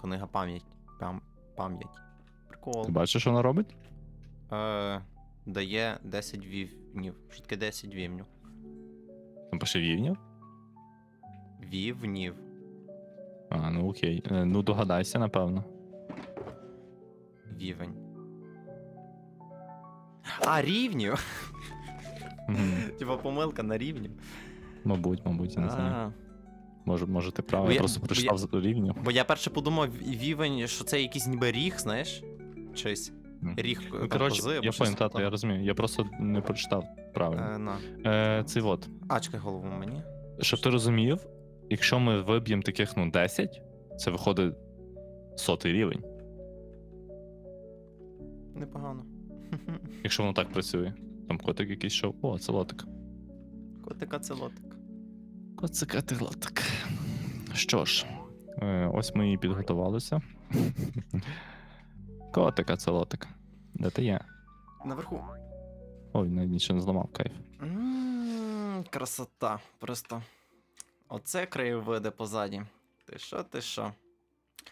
книга пам'ять. Пам... Пам'ять. Прикол. Ти бачиш, що вона робить? Е, дає 10 вівнів. Що таке 10 вівнів? Там пише вівнів? Вівнів. А, ну окей. Е, Ну догадайся, напевно. Вівень. А, рівнів! Мгм. Типа помилка на рівні. Мабуть, мабуть, я не знаю. А, Може, може ти правий, я просто прочитав з рівню. Бо я перше подумав, вівень, що це якийсь ніби ріг, знаєш? Щось. Ріг Ну, коротше, я тато, я розумію. Я просто не прочитав правильно. Е. Е, цей от. А, чекай голову мені. Щоб ти розумів, якщо ми виб'ємо таких, ну, 10, це виходить сотий рівень, Непогано. якщо воно так працює. Там котик якийсь шов. О, це лотик. Котика це лотик. Коцика так. лотик. Що ж, е, ось ми і підготувалися. Котика це лотик. Де ти є? Наверху. Ой, навіть нічого не зламав, кайф. Красота. Просто. Оце краєвиди позаді. Ти що, ти що?